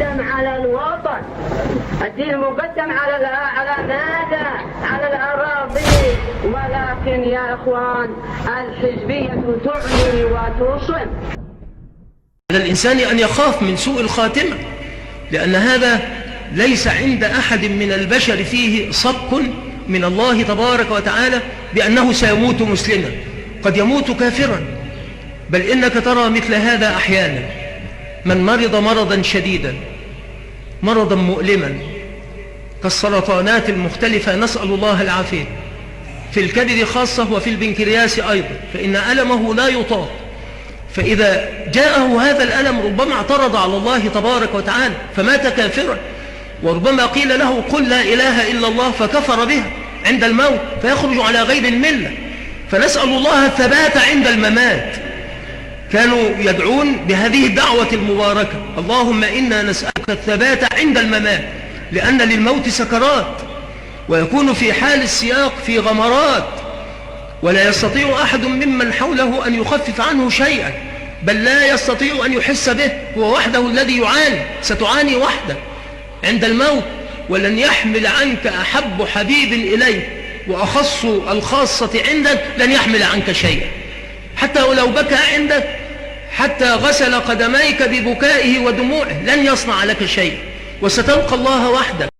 مقدم على الوطن. الدين مقدم على على ماذا؟ على الأراضي. ولكن يا إخوان الحزبية تعمي وتصم على الإنسان أن يخاف من سوء الخاتمة لأن هذا ليس عند أحد من البشر فيه صك من الله تبارك وتعالى بأنه سيموت مسلما. قد يموت كافرا. بل إنك ترى مثل هذا أحيانا. من مرض مرضا شديدا مرضا مؤلما. كالسرطانات المختلفة نسأل الله العافية. في الكبد خاصة وفي البنكرياس أيضا فإن ألمه لا يطاق. فإذا جاءه هذا الألم ربما اعترض على الله تبارك وتعالى فمات كافرا. وربما قيل له قل لا إله إلا الله فكفر بها عند الموت فيخرج على غير الملة. فنسأل الله الثبات عند الممات. كانوا يدعون بهذه الدعوة المباركة. اللهم إنا نسألك الثبات عند الممات لأن للموت سكرات ويكون في حال السياق في غمرات ولا يستطيع أحد ممن حوله أن يخفف عنه شيئا بل لا يستطيع أن يحس به هو وحده الذي يعاني ستعاني وحده. عند الموت ولن يحمل عنك أحب حبيب إليه وأخص الخاصة عندك لن يحمل عنك شيئا. حتى ولو بكى عندك حتى غسل قدميك ببكائه ودموعه لن يصنع لك شيء. وستلقى الله وحدك.